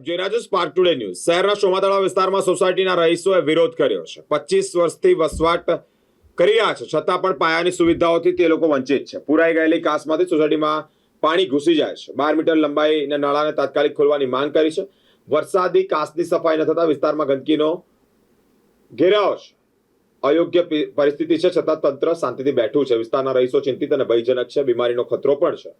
જોઈ રહ્યા છો સ્પાર્ક ટુડે ન્યૂઝ શહેરના સોમાતળા વિસ્તારમાં સોસાયટીના રહીશોએ વિરોધ કર્યો છે. પચીસ વર્ષથી વસવાટ કરી રહ્યા છે. છતાં પણ પાયાની સુવિધાઓથી તે લોકો વંચિત છે. પુરાઈ ગયેલી કાસમાંથી સોસાયટીમાં પાણી ઘૂસી જાય છે. બાર મીટર લંબાઈના નળાને તાત્કાલિક ખોલવાની માંગ કરી છે. વરસાદી કાસની સફાઈ ન થતા વિસ્તારમાં ગંદકીનો ઘેરાવ છે. અયોગ્ય પરિસ્થિતિ છે. છતાં તંત્ર શાંતિથી બેઠું છે. વિસ્તારના રહીશો ચિંતિત અને ભયજનક છે. બીમારીનો ખતરો પણ છે.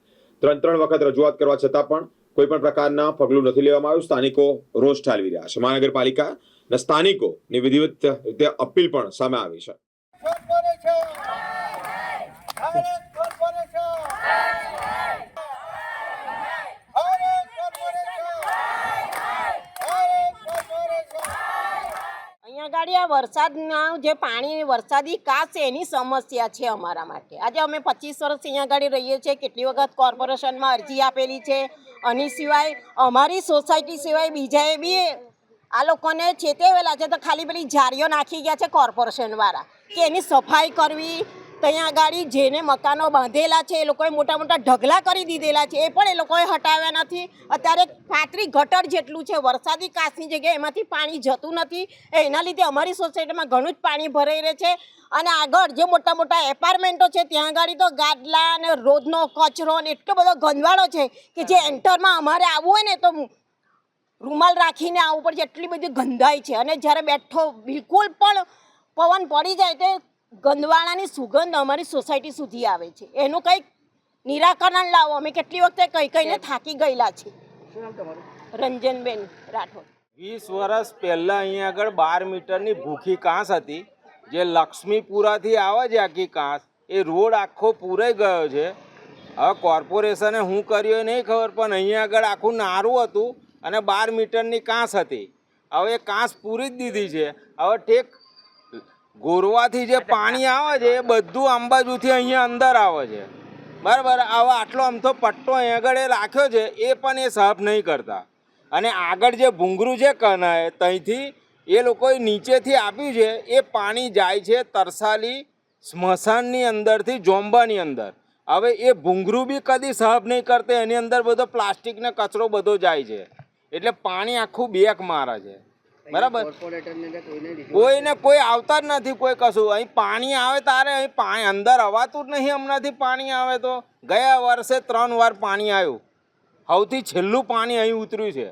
ત્રણ ત્રણ વખત રજૂઆત કરવા છતાં પણ કોઈ પણ પ્રકારના પગલું નથી લેવામાં આવ્યું. સ્થાનિકો રોષ ઠાલવી રહ્યા છે. મહાનગરપાલિકા અને સ્થાનિકોની વિધિવત રીતે અપીલ પણ સામે આવી છે corporation Bharat corporation Bharat corporation Bharat corporation અહીંયા ગાડી, આ વરસાદના જે પાણી, વરસાદી કાચ છે, એની સમસ્યા છે અમારા માટે. આજે અમે પચીસ વર્ષ અહીંયા ગાડી રહીએ છીએ, કેટલી વખત કોર્પોરેશનમાં અરજી આપેલી છે આની સિવાય અમારી સોસાયટી સિવાય બીજાએ બી આ લોકોને છેતેવેલા છે તો ખાલી પેલી જારીઓ નાખી ગયા છે કોર્પોરેશનવાળા, કે એની સફાઈ કરવી ત્યાં આગળ જેને મકાનો બાંધેલા છે, એ લોકોએ મોટા મોટા ઢગલા કરી દીધેલા છે, એ પણ એ લોકોએ હટાવ્યા નથી. અત્યારે પાતરી ગટર જેટલું છે, વરસાદી કાચની જગ્યાએ એમાંથી પાણી જતું નથી. એના લીધે અમારી સોસાયટીમાં ઘણું જ પાણી ભરાઈ રહે છે. અને આગળ જે મોટા મોટા એપાર્ટમેન્ટો છે, ત્યાં આગળ તો ગાદલા અને રોજનો કચરો ને એટલો બધો ગંદવાળો છે કે જે એન્ટરમાં અમારે આવવું હોય ને તો રૂમાલ રાખીને આવવું પડે છે એટલી બધી ગંધાઈ છે. અને જ્યારે બેઠો બિલકુલ પણ પવન પડી જાય તો ગંદવાળાની સુગંધ અમારી સોસાયટી સુધી આવે છે. એનું કંઈક નિરાકરણ લાવો. અમે કેટલી વખતે કઈ કઈને થાકી ગયેલા છે. રંજનબેન રાઠોડ. વીસ વર્ષ પહેલાં અહીંયા આગળ બાર મીટરની ભૂખી કાંસ હતી. જે લક્ષ્મીપુરાથી આવે છે આખી કાંસ. એ રોડ આખો પૂરાઈ ગયો છે. હવે કોર્પોરેશને હું કર્યું નહીં ખબર પણ અહીંયા આગળ આખું નારું હતું અને બાર મીટરની કાંસ હતી. હવે એ કાંસ પૂરી જ દીધી છે. હવે ઠેક ગોરવાથી જે પાણી આવે છે, એ બધું અંબાજુથી અહીંયા અંદર આવે છે. બરાબર, આવા આટલો આમ તો પટ્ટો અહીં આગળ એ રાખ્યો છે, એ પણ એ સાફ નહીં કરતા. અને આગળ જે ભૂંગરું છે કનાએ ત્યાંથી એ લોકોએ નીચેથી આપ્યું છે, એ પાણી જાય છે તરસાલી સ્મશાનની અંદરથી જોંબાની અંદર. હવે એ ભૂંગરું બી કદી સાફ નહીં કરતા, એની અંદર બધો પ્લાસ્ટિકને કચરો બધો જાય છે. એટલે પાણી આખું બેક મારે છે. બરાબર. કોઈને કોઈ આવતા જ નથી કોઈ કશું. અહીં પાણી આવે તારે અહીં પાણી અંદર અવાતું જ નહીં હમણાંથી પાણી આવે તો. ગયા વર્ષે ત્રણ વાર પાણી આવ્યું. સૌથી છેલ્લું પાણી અહીં ઉતર્યું છે.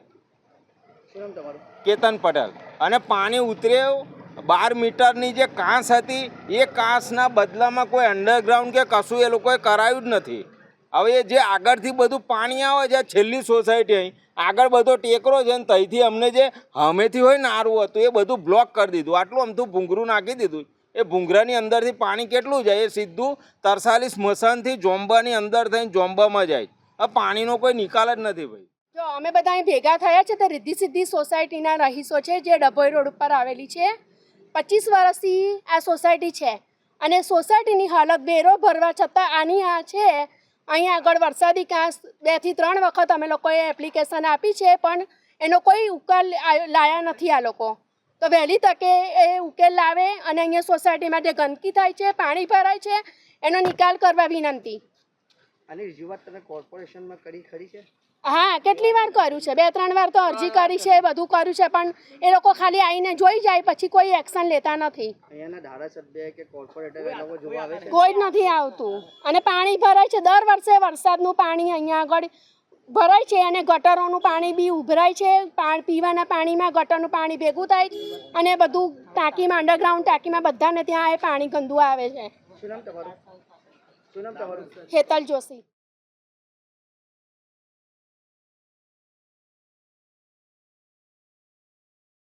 કેતન પટેલ. અને પાણી ઉતર્યું. બાર મીટરની જે કાંસ હતી એ કાંસના બદલામાં કોઈ અંડરગ્રાઉન્ડ કે કશું એ લોકોએ કરાયું જ નથી. હવે જે આગળથી બધું પાણી આવે છે છેલ્લી સોસાયટી અહીં આગળ બધો ટેકરો છે ને તહીંથી અમને જે હમેથી હોય નારું હતું, એ બધું બ્લોક કરી દીધું. આટલું અમથું ભૂંગરું નાખી દીધું. એ ભૂંગરાની અંદરથી પાણી કેટલું જાય એ સીધું તરસાલી સ્મશાનથી જોંબાની અંદર થઈને જોંબામાં જાય. આ પાણીનો કોઈ નિકાલ જ નથી ભાઈ. જો અમે બધા અહીં ભેગા થયા છે તે રિદ્ધિ સિદ્ધિ સોસાયટીના રહીશો છે જે ડભોઈ રોડ ઉપર આવેલી છે. પચીસ વર્ષથી આ સોસાયટી છે. અને સોસાયટીની હાલત બેરો ભરવા છતાં આની આ છે અહીં આગળ વરસાદી કાંસ બેથી ત્રણ વખત અમે લોકોએ એપ્લિકેશન આપી છે, પણ એનો કોઈ ઉકેલ લાયા નથી આ લોકો. તો વહેલી તકે એ ઉકેલ લાવે અને અહીંયા સોસાયટીમાં જે ગંદકી થાય છે, પાણી ભરાય છે, એનો નિકાલ કરવા વિનંતી. આની રજૂઆત તમે કોર્પોરેશનમાં કરી ખરી છે? હા કેટલી વાર કર્યું છે? બે ત્રણ વાર તો અરજી કરી છે બધું કર્યું છે પણ એ લોકો ખાલી આવીને જોઈ જાય પછી કોઈ એક્શન લેતા નથી. કોઈ જ નથી આવતું. અને પાણી ભરાય છે. દર વર્ષે વરસાદનું પાણી અહીંયા આગળ ભરાય છે અને ગટરોનું પાણી બી ઉભરાય છે. પીવાના પાણીમાં ગટરનું પાણી ભેગું થાય અને બધું ટાંકીમાં અંડરગ્રાઉન્ડ ટાંકીમાં બધાને ત્યાં એ પાણી ગંદુ આવે છે. હેતલ જોશી.